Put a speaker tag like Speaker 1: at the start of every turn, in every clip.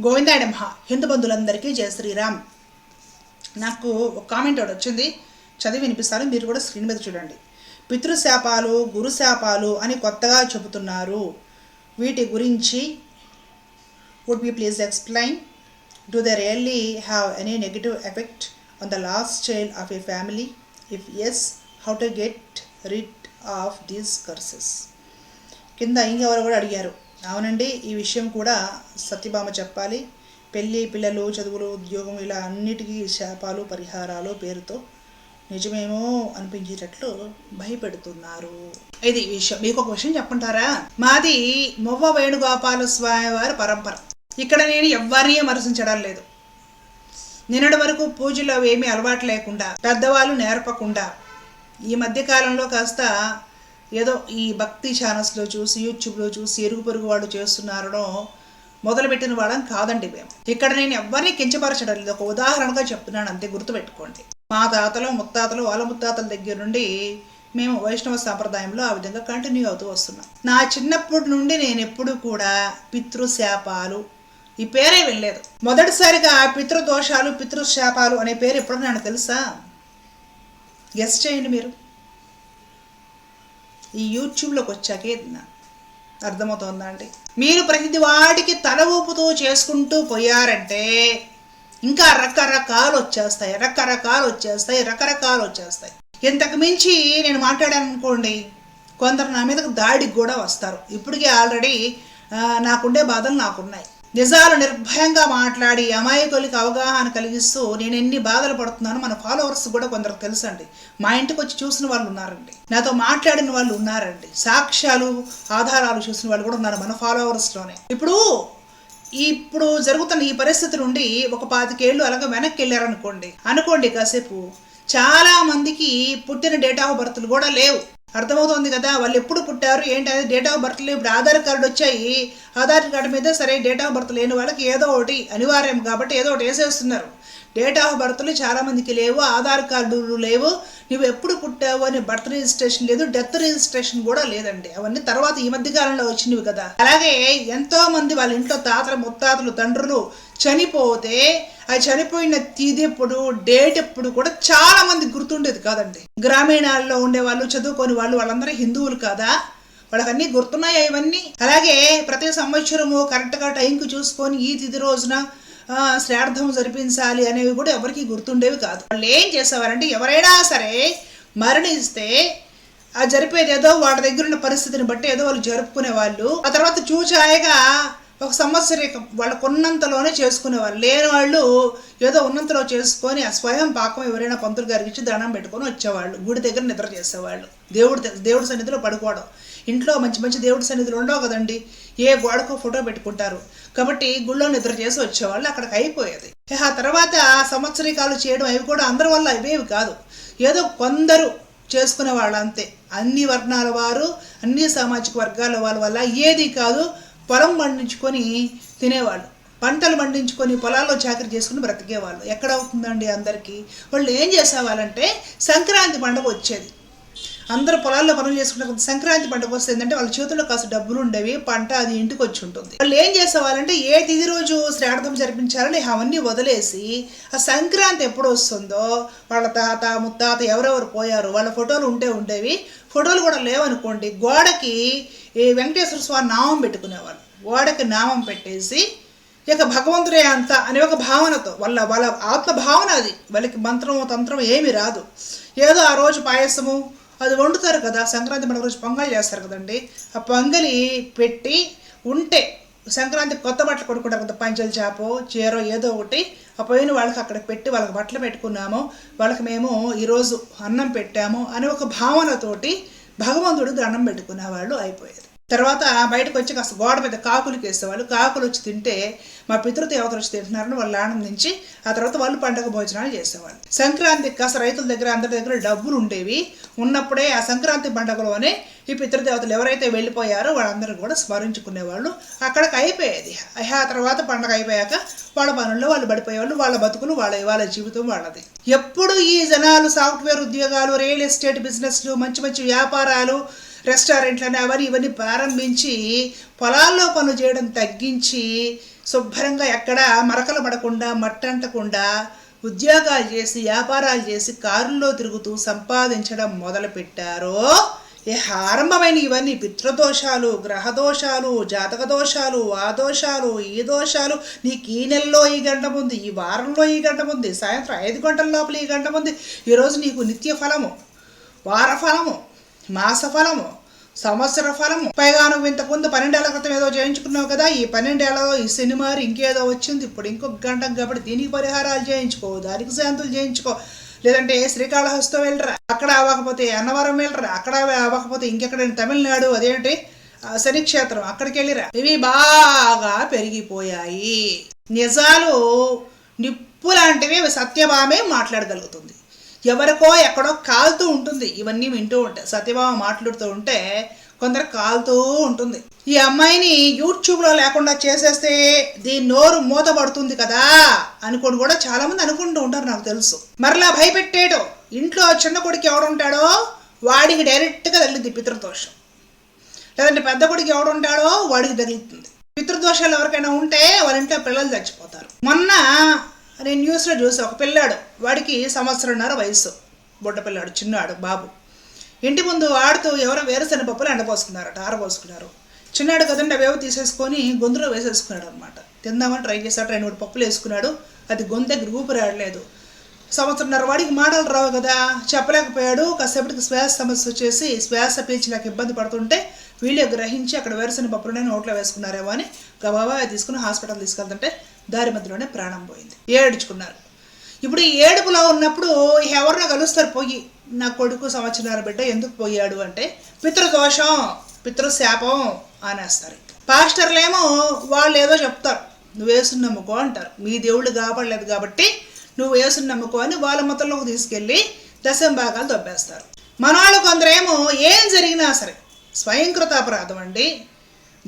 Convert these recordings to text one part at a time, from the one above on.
Speaker 1: గోవిందాయ మహా హిందూ బంధువులందరికీ జయ శ్రీరామ్. నాకు ఒక కామెంట్ ఒకటి వచ్చింది. చదివి వినిపిస్తాను మీరు కూడా స్క్రీన్ మీద చూడండి. పితృశాపాలు గురుశాపాలు అని కొత్తగా చెబుతున్నారు. వీటి గురించి would be please explain do they really have any negative effect on the last child of a family if yes how to get rid of these curses కింద ఇంకెవరు కూడా అడిగారు. అవునండి ఈ విషయం కూడా సత్యభామ చెప్పాలి. పెళ్ళి పిల్లలు చదువులు ఉద్యోగం ఇలా అన్నిటికీ శాపాలు పరిహారాలు పేరుతో నిజమేమో అనిపించేటట్లు భయపెడుతున్నారు. ఇది విషయం. మీకు ఒక విషయం చెప్పంటారా? మాది మొవ్వ వేణుగోపాల స్వామి వారి పరంపర. ఇక్కడ నేను ఎవరిని విమర్శించడం లేదు. నిన్నటి వరకు పూజలు అవి ఏమీ అలవాటు లేకుండా పెద్దవాళ్ళు నేర్పకుండా ఈ మధ్య కాలంలో కాస్త ఏదో ఈ భక్తి ఛానల్స్లో చూసి యూట్యూబ్లో చూసి ఎరుగు పొరుగు వాళ్ళు చేస్తున్నారనో మొదలుపెట్టిన వాళ్ళం కాదండి మేము. ఇక్కడ నేను ఎవరిని కించపరచడం లేదు. ఒక ఉదాహరణగా చెప్తున్నాను అంతే గుర్తుపెట్టుకోండి. మా తాతలు ముత్తాతలు వాళ్ళ ముత్తాతల దగ్గర నుండి మేము వైష్ణవ సాంప్రదాయంలో ఆ విధంగా కంటిన్యూ అవుతూ వస్తున్నాం. నా చిన్నప్పటి నుండి నేను ఎప్పుడూ కూడా పితృశాపాలు ఈ పేరే వెళ్ళలేదు మొదటిసారిగా పితృదోషాలు పితృశాపాలు అనే పేరు ఎప్పుడు నాకు తెలుసా? గెస్ట్ చేయండి మీరు. ఈ యూట్యూబ్లోకి వచ్చాకే అర్థమవుతుందా అర్థమవుతోందా అండి మీరు ప్రతి వాటికి తల ఊపుతూ చేసుకుంటూ పోయారంటే ఇంకా రకరకాలు వచ్చేస్తాయి రకరకాలు వచ్చేస్తాయి రకరకాలు వచ్చేస్తాయి. ఇంతకు మించి నేను మాట్లాడాను అనుకోండి కొందరు నా మీదకు దాడికి కూడా వస్తారు. ఇప్పటికే ఆల్రెడీ నాకుండే బాధలు నాకున్నాయి. నిజాలు నిర్భయంగా మాట్లాడి అమాయకులకి అవగాహన కలిగిస్తూ నేను ఎన్ని బాధలు పడుతున్నానో మన ఫాలోవర్స్ కూడా కొందరు తెలుసండి. మా ఇంటికి వచ్చి చూసిన వాళ్ళు ఉన్నారండి. నాతో మాట్లాడిన వాళ్ళు ఉన్నారండి. సాక్ష్యాలు ఆధారాలు చూసిన వాళ్ళు కూడా ఉన్నారు మన ఫాలోవర్స్లోనే ఇప్పుడు ఇప్పుడు జరుగుతున్న ఈ పరిస్థితి నుండి ఒక పాతికేళ్ళు అలాగే వెనక్కి వెళ్ళారనుకోండి. అనుకోండి కాసేపు చాలా మందికి పుట్టిన డేట్ ఆఫ్ బర్త్లు కూడా లేవు. అర్థమవుతుంది కదా? వాళ్ళు ఎప్పుడు పుట్టారు? ఏంటి అది డేట్ ఆఫ్ బర్త్ ఇప్పుడు ఆధార్ కార్డు వచ్చాయి. ఆధార్ కార్డు మీద సరే డేట్ ఆఫ్ బర్త్ లేని వాళ్ళకి ఏదో ఒకటి అనివార్యం కాబట్టి ఏదో ఒకటి వేసేస్తున్నారు. డేట్ ఆఫ్ బర్త్లు చాలామందికి లేవు ఆధార్ కార్డులు లేవు. నువ్వు ఎప్పుడు పుట్టావు అని బర్త్ రిజిస్ట్రేషన్ లేదు డెత్ రిజిస్ట్రేషన్ కూడా లేదండి. అవన్నీ తర్వాత ఈ మధ్య కాలంలో వచ్చినవి కదా. అలాగే ఎంతోమంది వాళ్ళ ఇంట్లో తాతలు ముత్తాతలు తండ్రులు చనిపోతే ఆ చనిపోయిన తేదీ ఎప్పుడు డేట్ ఎప్పుడు కూడా చాలా మంది గుర్తుండేది కాదండి. గ్రామీణాల్లో ఉండే వాళ్ళు చదువుకొని వాళ్ళు వాళ్ళందరూ హిందువులు కాదా? వాళ్ళకన్నీ గుర్తున్నాయా ఇవన్నీ? అలాగే ప్రతి సంవత్సరము కరెక్ట్గా టైంకి చూసుకొని ఈ తిది రోజున ఆ, శ్రాద్ధం జరిపించాలి అనేవి కూడా ఎవరికి గుర్తుండేవి కాదు. వాళ్ళు ఏం చేసేవారంటే ఎవరైనా సరే మరణిస్తే ఆ జరిపేది ఏదో వాళ్ళ దగ్గర ఉన్న పరిస్థితిని బట్టి ఏదో వాళ్ళు జరుపుకునే వాళ్ళు ఆ తర్వాత చూచాయగా ఒక సంవత్సరం వాళ్ళకు ఉన్నంతలోనే చేసుకునేవాళ్ళు. లేని వాళ్ళు ఏదో ఉన్నంతలో చేసుకొని ఆ స్వయం పాకం ఎవరైనా పంతులు గారికి ఇచ్చి దండం పెట్టుకొని వచ్చేవాళ్ళు. గుడి దగ్గర నిద్ర చేసేవాళ్ళు. దేవుడి దేవుడి సన్నిధిలో పడుకోవడం. ఇంట్లో మంచి మంచి దేవుడి సన్నిధులు ఉండవు కదండి. ఏ గోడకో ఫోటో పెట్టుకుంటారు. కాబట్టి గుళ్ళో నిద్ర చేసి వచ్చేవాళ్ళు. అక్కడికి అయిపోయేది. ఆ తర్వాత సంవత్సరికాలు చేయడం అవి కూడా అందరి వల్ల ఇవేవి కాదు. ఏదో కొందరు చేసుకునే వాళ్ళు అంతే. అన్ని వర్ణాల వారు అన్ని సామాజిక వర్గాల వాళ్ళ వల్ల ఏది కాదు. పొలం పండించుకొని తినేవాళ్ళు. పంటలు పండించుకొని పొలాల్లో చాకరీ చేసుకుని బ్రతికేవాళ్ళు. ఎక్కడ అవుతుందండి అందరికీ? వాళ్ళు ఏం చేసేవాళ్ళంటే సంక్రాంతి పండుగ వచ్చేది. అందరూ పొలాల్లో పనులు చేసుకుంటే సంక్రాంతి పండుగ వస్తే ఏంటంటే వాళ్ళ చేతుల్లో కాస్త డబ్బులు ఉండేవి పంట అది ఇంటికి వచ్చి ఉంటుంది. వాళ్ళు ఏం చేసేవాళ్ళంటే ఏ తిది రోజు శ్రాద్ధం జరిపించాలని అవన్నీ వదిలేసి ఆ సంక్రాంతి ఎప్పుడు వస్తుందో వాళ్ళ తాత ముత్తాత ఎవరెవరు పోయారు వాళ్ళ ఫోటోలు ఉంటే ఉండేవి. ఫోటోలు కూడా లేవనుకోండి గోడకి ఈ వెంకటేశ్వర స్వామి నామం పెట్టుకునేవాళ్ళు. గోడకి నామం పెట్టేసి ఇక భగవంతుడే అంత అనే ఒక భావనతో వాళ్ళ వాళ్ళ ఆత్మ భావన అది. వాళ్ళకి మంత్రం తంత్రం ఏమీ రాదు. ఏదో ఆ రోజు పాయసము అది వండుతారు కదా సంక్రాంతి పండుగ రోజు పొంగల్ చేస్తారు కదండి. ఆ పొంగలి పెట్టి ఉంటే సంక్రాంతి కొత్త బట్టలు కొనుక్కుంటారు కదా పంచల చేపో చీరో ఏదో ఒకటి ఆ పోయిన వాళ్ళకి అక్కడ పెట్టి వాళ్ళకి బట్టలు పెట్టుకున్నాము. వాళ్ళకి మేము ఈరోజు అన్నం పెట్టాము అనే ఒక భావనతోటి భగవంతుడికి దండం పెట్టుకునే వాళ్ళు అయిపోయేది తర్వాత బయటకు వచ్చి కాస్త గోడ మీద కాకులు వేసేవాళ్ళు కాకులు వచ్చి తింటే మా పితృదేవతలు వచ్చి తింటున్నారని వాళ్ళు ఆనందించి ఆ తర్వాత వాళ్ళు పండగ భోజనాలు చేసేవాళ్ళు. సంక్రాంతికి కాస్త రైతుల దగ్గర అందరి దగ్గర డబ్బులు ఉండేవి. ఉన్నప్పుడే ఆ సంక్రాంతి పండగలోనే ఈ పితృదేవతలు ఎవరైతే వెళ్ళిపోయారో వాళ్ళందరూ కూడా స్మరించుకునేవాళ్ళు. అక్కడికి అయిపోయేది. ఆ తర్వాత పండగ అయిపోయాక వాళ్ళ పనుల్లో వాళ్ళు పడిపోయేవాళ్ళు. వాళ్ళ బతుకులు వాళ్ళ వాళ్ళ జీవితం వాళ్ళది. ఎప్పుడు ఈ జనాలు సాఫ్ట్వేర్ ఉద్యోగాలు రియల్ ఎస్టేట్ బిజినెస్లు మంచి మంచి వ్యాపారాలు రెస్టారెంట్లని అవన్నీ ఇవన్నీ ప్రారంభించి పొలాల్లో పనులు చేయడం తగ్గించి శుభ్రంగా ఎక్కడ మరకలు పడకుండా మట్టంటకుండా ఉద్యోగాలు చేసి వ్యాపారాలు చేసి కారుల్లో తిరుగుతూ సంపాదించడం మొదలుపెట్టారో ఏ ఆరంభమైన ఇవన్నీ పితృదోషాలు గ్రహదోషాలు జాతక దోషాలు ఆ దోషాలు ఈ దోషాలు నీకు ఈ నెలలో ఈ గంట ఉంది ఈ వారంలో ఈ గంట ఉంది సాయంత్రం ఐదు గంటల లోపల ఈ గంట ఉంది ఈరోజు నీకు నిత్య ఫలము వార ఫలము మాస ఫలము సంవత్సర ఫలము. పైగా నువ్వు ఇంతకుముందు పన్నెండేళ్ళ క్రితం ఏదో చేయించుకున్నావు కదా ఈ పన్నెండేళ్ళలో ఈ సినిమా ఇంకేదో వచ్చింది. ఇప్పుడు ఇంకొక గంట కాబట్టి దీనికి పరిహారాలు చేయించుకో దానికి శాంతులు చేయించుకో. లేదంటే శ్రీకాళహస్తం వెళ్ళరా అక్కడ అవ్వకపోతే అన్నవరం వెళ్ళరా అక్కడ అవ్వకపోతే ఇంకెక్కడైనా తమిళనాడు అదేంటి? శనిక్షేత్రం అక్కడికి వెళ్ళిరా. ఇవి బాగా పెరిగిపోయాయి. నిజాలు నిప్పు లాంటివి సత్యభామే మాట్లాడగలుగుతుంది. ఎవరికో ఎక్కడో కాలుతూ ఉంటుంది. ఇవన్నీ వింటూ ఉంటాయి సత్యభామ మాట్లాడుతూ ఉంటే కొందరు కాలుతూ ఉంటుంది. ఈ అమ్మాయిని యూట్యూబ్లో లేకుండా చేసేస్తే దీని నోరు మూతపడుతుంది కదా అనుకోని కూడా చాలామంది అనుకుంటూ ఉంటారు నాకు తెలుసు. మరలా భయపెట్టేటో ఇంట్లో చిన్న కొడుకు ఎవడుంటాడో వాడికి డైరెక్ట్గా తగిలింది పితృదోషం. లేదంటే పెద్ద కొడుకు ఎవడుంటాడో వాడికి తగులుతుంది. పితృదోషాలు ఎవరికైనా ఉంటే వాళ్ళ ఇంట్లో పిల్లలు చచ్చిపోతారు. మొన్న నేను న్యూస్లో చూసి ఒక పిల్లాడు వాడికి సంవత్సరంన్నర వయసు బుడ్డ పిల్లాడు చిన్నాడు బాబు. ఇంటి ముందు ఆడుతూ ఎవరో వేరుశెనగ పప్పులు ఎండపోసుకున్నారట ఆరబోసుకున్నారు చిన్నాడు కదండి అవేవో తీసేసుకొని గొంతులో వేసేసుకున్నాడు అనమాట తిందామని ట్రై చేశాడు రెండు మూడు పప్పులు వేసుకున్నాడు. అది గొంతు దగ్గర ఊపిరి ఆడలేదు సంవత్సరంన్నర వాడికి మాటలు రావు కదా. చెప్పలేకపోయాడు. కాసేపటికి శ్వాస సమస్య వచ్చేసి శ్వాస పీల్చలేక ఇబ్బంది పడుతుంటే వీళ్ళు గ్రహించి అక్కడ వేరుశెనగ పప్పులనే నోట్లో వేసుకున్నారేమో అని గబాబా తీసుకుని హాస్పిటల్ తీసుకెళ్తుంటే దారి మధ్యలోనే ప్రాణం పోయింది. ఏడ్చుకున్నారు. ఇప్పుడు ఈ ఏడుపులో ఉన్నప్పుడు ఎవరినో కలుస్తారు? పోయి నా కొడుకు సంవత్సరాల బిడ్డ ఎందుకు పోయాడు అంటే పితృదోషం పితృశాపం అనేస్తారు. పాస్టర్లేమో వాళ్ళు ఏదో చెప్తారు. నువ్వు వేసుని నమ్ముకో అంటారు. మీ దేవుళ్ళు కాపాడలేదు కాబట్టి నువ్వు వేసుని నమ్ముకో అని వాళ్ళ మతంలోకి తీసుకెళ్ళి దశంభాగాలు దొబ్బేస్తారు. మన వాళ్ళు కొందరేమో ఏం జరిగినా సరే స్వయంకృత అపరాధం అండి.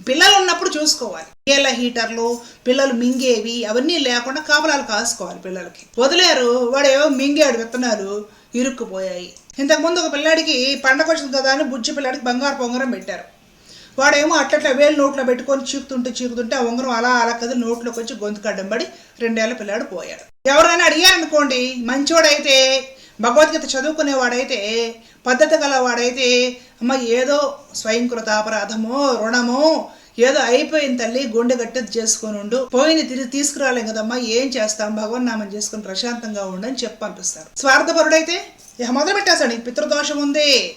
Speaker 1: పిల్లలు ఉన్నప్పుడు చూసుకోవాలి. నీళ్ళ హీటర్లు పిల్లలు మింగేవి అవన్నీ లేకుండా కాపలాలు కాసుకోవాలి పిల్లలకి. వదిలేరు వాడు ఏవో మింగాడు విత్తనాలు ఇరుక్కుపోయాయి. ఇంతకుముందు ఒక పిల్లాడికి పండగ వచ్చింది కదా అని బుజ్జి పిల్లాడికి బంగారు పొంగరం పెట్టారు. వాడేమో అట్లట్లా వేలు నోట్లో పెట్టుకొని చీకుతుంటే చీకుతుంటే ఆ ఉంగరం అలా అలా కదిలి నోట్లోకి వచ్చి గొంతు కడ్డం పడి రెండేళ్ళ పిల్లాడు పోయాడు. ఎవరైనా అడిగారనుకోండి మంచివాడైతే భగవద్గీత చదువుకునేవాడైతే పద్ధతి గలవాడైతే అమ్మ ఏదో స్వయంకృత అపరాధమో రుణమో ఏదో అయిపోయింది తల్లి గుండె గట్టెది చేసుకొని ఉండు. పోయిన తిరిగి తీసుకురాలేం కదమ్మా ఏం చేస్తాం? భగవన్నామం చేసుకుని ప్రశాంతంగా ఉండని చెప్పి పంపిస్తారు. స్వార్థపరుడైతే ఇక మొదలు పెట్టేశాడు ఈ పితృదోషం ఉంది.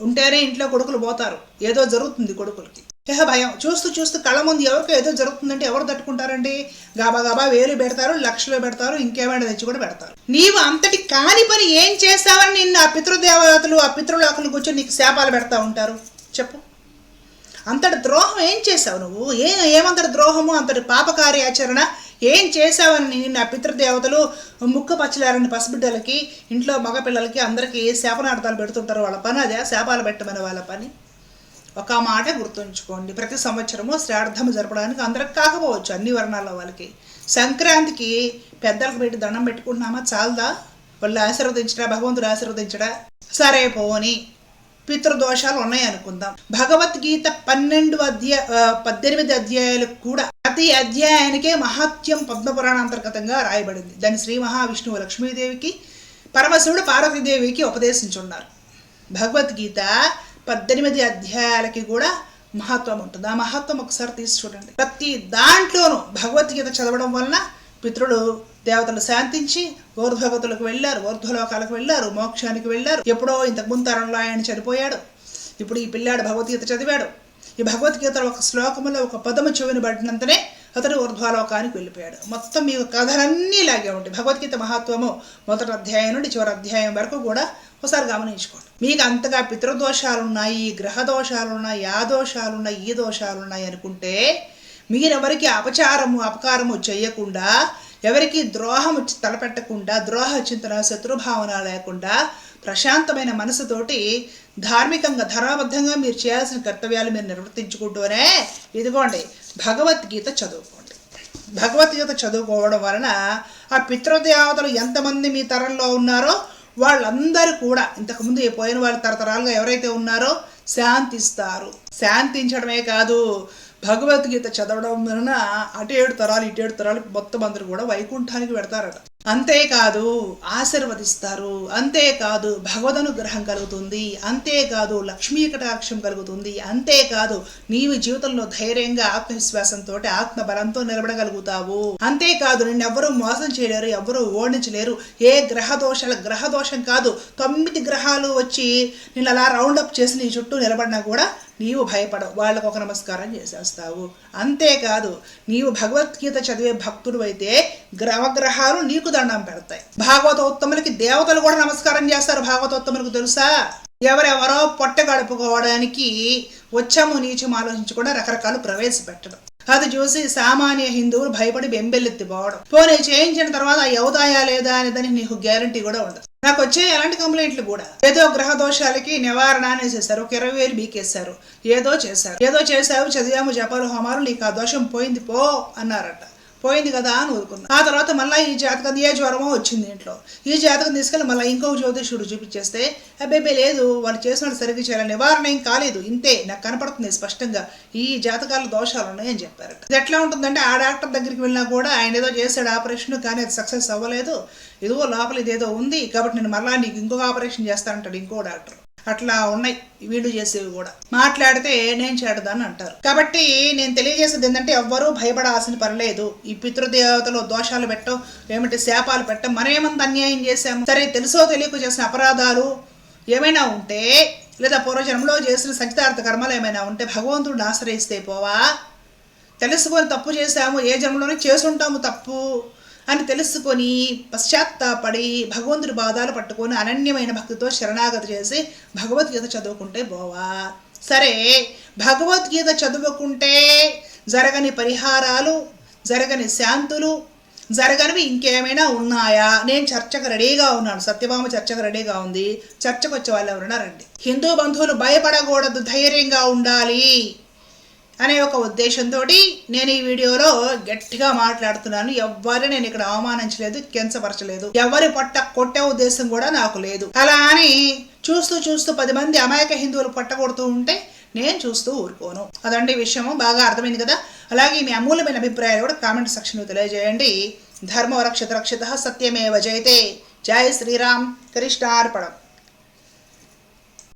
Speaker 1: ఉంటేనే ఇంట్లో కొడుకులు పోతారు. ఏదో జరుగుతుంది కొడుకులకి. ఇహ భయం? చూస్తూ చూస్తూ కళ్ళ ముందు ఎవరికో ఏదో జరుగుతుందంటే ఎవరు తట్టుకుంటారండి? గాబా గాబా వేలు పెడతారు లక్షలు పెడతారు ఇంకేమైనా తెచ్చి కూడా పెడతారు. నీవు అంతటి కాని పని ఏం చేస్తావని నిన్ను ఆ పితృదేవతలు ఆ పితృలోకలు కూర్చొని నీకు శాపాలు పెడతా ఉంటారు? చెప్పు. అంతటి ద్రోహం ఏం చేసావు నువ్వు? ఏ ఏమంతటి ద్రోహము అంతటి పాపకార్యాచరణ ఏం చేసావని నిన్న పితృదేవతలు ముక్క పచ్చలారని పసిబిడ్డలకి ఇంట్లో మగపిల్లలకి అందరికీ శాపనార్థాలు పెడుతుంటారు వాళ్ళ పని అదే శాపాలు పెట్టమని వాళ్ళ పని. ఒక మాట గుర్తుంచుకోండి. ప్రతి సంవత్సరము శ్రాద్ధం జరపడానికి అందరికి కాకపోవచ్చు అన్ని వర్ణాల వాళ్ళకి. సంక్రాంతికి పెద్దలకు పెట్టి దండం పెట్టుకుంటున్నామా? చాలదా? వాళ్ళు ఆశీర్వదించడా? భగవంతుడు ఆశీర్వదించడా? సరే పోని. పితృదోషాలు ఉన్నాయి అనుకుందాం. భగవద్గీత పన్నెండు అధ్యాయ పద్దెనిమిది అధ్యాయాలకు కూడా ప్రతి అధ్యాయానికే మహాత్యం పద్మపురాణాంతర్గతంగా రాయబడింది. దాన్ని శ్రీ మహావిష్ణువు లక్ష్మీదేవికి పరమశివుడు పార్వతీదేవికి ఉపదేశించున్నారు. భగవద్గీత పద్దెనిమిది అధ్యాయాలకి కూడా మహత్వం ఉంటుంది. ఆ మహత్వం ఒకసారి తీసి చూడండి. ప్రతి దాంట్లోనూ భగవద్గీత చదవడం వలన పితృలు దేవతలు శాంతించి ఊర్ధ్వగతులకు వెళ్ళారు ఊర్ధ్వలోకాలకు వెళ్ళారు మోక్షానికి వెళ్ళారు. ఎప్పుడో ఇంత తరంలో ఆయన చనిపోయాడు. ఇప్పుడు ఈ పిల్లాడు భగవద్గీత చదివాడు. ఈ భగవద్గీత ఒక శ్లోకములో ఒక పదము చెవిని పడినంతనే అతడు ఊర్ధ్వలోకానికి వెళ్ళిపోయాడు. మొత్తం మీ కథలన్నీ ఇలాగే ఉంటాయి. భగవద్గీత మహత్వము మొదటి అధ్యాయం నుండి చివరి అధ్యాయం వరకు కూడా ఒకసారి గమనించుకోండి. మీకు అంతగా పితృదోషాలున్నాయి గ్రహ దోషాలున్నాయి ఆ దోషాలున్నాయి ఈ దోషాలున్నాయి అనుకుంటే మీరెవరికి అపచారము అపకారము చేయకుండా ఎవరికి ద్రోహం తలపెట్టకుండా ద్రోహ చింతన శత్రుభావన లేకుండా ప్రశాంతమైన మనసుతోటి ధార్మికంగా ధర్మబద్ధంగా మీరు చేయాల్సిన కర్తవ్యాలు మీరు నిర్వర్తించుకుంటూనే ఇదిగోండి భగవద్గీత చదువుకోండి. భగవద్గీత చదువుకోవడం వలన ఆ పితృదేవతలు ఎంతమంది మీ తరంలో ఉన్నారో వాళ్ళందరూ కూడా ఇంతకుముందు పోయిన వాళ్ళ తరతరాలుగా ఎవరైతే ఉన్నారో శాంతిస్తారు. శాంతించడమే కాదు భగవద్గీత చదవడం వలన అటు ఏడు తరాలు ఇటు ఏడు తరాలు మొత్తం అందరూ కూడా వైకుంఠానికి పెడతారట అంతేకాదు ఆశీర్వదిస్తారు అంతేకాదు భగవదనుగ్రహం కలుగుతుంది అంతేకాదు లక్ష్మీ కటాక్షం కలుగుతుంది అంతేకాదు నీవు జీవితంలో ధైర్యంగా ఆత్మవిశ్వాసంతో ఆత్మ బలంతో నిలబడగలుగుతావు. అంతేకాదు నిన్ను ఎవ్వరూ మోసం చేయలేరు ఎవ్వరూ ఓడించలేరు. ఏ గ్రహ దోషాల గ్రహ దోషం కాదు. తొమ్మిది గ్రహాలు వచ్చి నిన్ను అలా రౌండప్ చేసి నీ చుట్టూ నిలబడినా కూడా నీవు భయపడవు. వాళ్ళకు ఒక నమస్కారం చేసేస్తావు. అంతేకాదు నీవు భగవద్గీత చదివే భక్తుడు అయితే గ్రహగ్రహాలు నీకు దండం పెడతాయి. భాగవతోత్తములకి దేవతలు కూడా నమస్కారం చేస్తారు. భాగవతోత్తములకు తెలుసా? ఎవరెవరో పొట్ట గడుపుకోవడానికి వచ్చాము నీచము ఆలోచించకుండా రకరకాలు ప్రవేశపెట్టడం. అది చూసి సామాన్య హిందువులు భయపడి బెంబెల్లెత్తి పోవడం. పోనీ చేయించిన తర్వాత అవుతాయా లేదా అనేదానికి నీకు గ్యారంటీ కూడా ఉండదు. నాకు వచ్చే ఎలాంటి కంప్లైంట్లు కూడా ఏదో గ్రహ దోషాలకి నివారణ అనేసేసారు ఒక ఇరవై వేలు బీకేశారు ఏదో చేశారు. ఏదో చేశావు చదివాము జపాలు హోమాలు నీకు ఆ దోషం పోయింది పో అన్నారట. పోయింది కదా అని ఊరుకున్నా. ఆ తర్వాత మళ్ళీ ఈ జాతకం ఏ జ్వరమో వచ్చింది ఇంట్లో. ఈ జాతకం తీసుకెళ్ళి మళ్ళీ ఇంకో జ్యోతిషుడు చూపించేస్తే అబ్బాయి లేదు వాళ్ళు చేసిన సరిగ్గా చేయాలి నివారణ ఏం కాలేదు. ఇంతే నాకు కనపడుతుంది స్పష్టంగా. ఈ జాతకాల దోషాలు ఉన్నాయని చెప్పారట. ఇది ఎట్లా ఉంటుందంటే ఆ డాక్టర్ దగ్గరికి వెళ్ళినా కూడా ఆయన ఏదో చేశాడు ఆపరేషన్ కానీ అది సక్సెస్ అవ్వలేదు. ఇదిగో లోపల ఇదేదో ఉంది కాబట్టి నేను మళ్ళీ నీకు ఇంకొక ఆపరేషన్ చేస్తానంటాడు ఇంకో డాక్టర్. అట్లా ఉన్నాయి. వీళ్ళు చేసేవి కూడా. మాట్లాడితే నేను చేడదాని అంటారు. కాబట్టి నేను తెలియజేసేది ఏంటంటే ఎవ్వరూ భయపడాల్సిన పర్లేదు ఈ పితృదేవతలు దోషాలు పెట్టం ఏమిటి శాపాలు పెట్టం మనమేమంత అన్యాయం చేశాము? సరే తెలుసో తెలియక చేసిన అపరాధాలు ఏమైనా ఉంటే లేదా పూర్వజన్మలో చేసిన సంచితార్థ కర్మలు ఏమైనా ఉంటే భగవంతుడిని ఆశ్రయిస్తే పోవా? తెలుసుకొని తప్పు చేశాము. ఏ జన్మలోనే చేసుంటాము తప్పు. అని తెలుసుకొని పశ్చాత్తాపడి భగవంతుడి బాధాలు పట్టుకొని అనన్యమైన భక్తితో శరణాగతి చేసి భగవద్గీత చదువుకుంటే బోవా. సరే భగవద్గీత చదువుకుంటే జరగని పరిహారాలు జరగని శాంతులు జరగనివి ఇంకేమైనా ఉన్నాయా? నేను చర్చకు రెడీగా ఉన్నాను సత్యభామ చర్చకు రెడీగా ఉంది. చర్చకు వచ్చే వాళ్ళు ఎవరైనా రండి. హిందూ బంధువులు భయపడకూడదు ధైర్యంగా ఉండాలి. అనే ఒక ఉద్దేశంతో నేను ఈ వీడియోలో గట్టిగా మాట్లాడుతున్నాను. ఎవ్వరు నేను ఇక్కడ అవమానించలేదు కించపరచలేదు. ఎవరి పొట్ట కొట్టే ఉద్దేశం కూడా నాకు లేదు. అలా అని చూస్తూ చూస్తూ పది మంది అమాయక హిందువులు పట్టగొడుతూ ఉంటే నేను చూస్తూ ఊరుకోను. అదండి విషయము. బాగా అర్థమైంది కదా? అలాగే మీ అమూల్యమైన అభిప్రాయాలు కూడా కామెంట్ సెక్షన్లో తెలియజేయండి. ధర్మ రక్షిత రక్షిత సత్యమేవ జయతే. జై శ్రీరామ్. కృష్ణార్పణం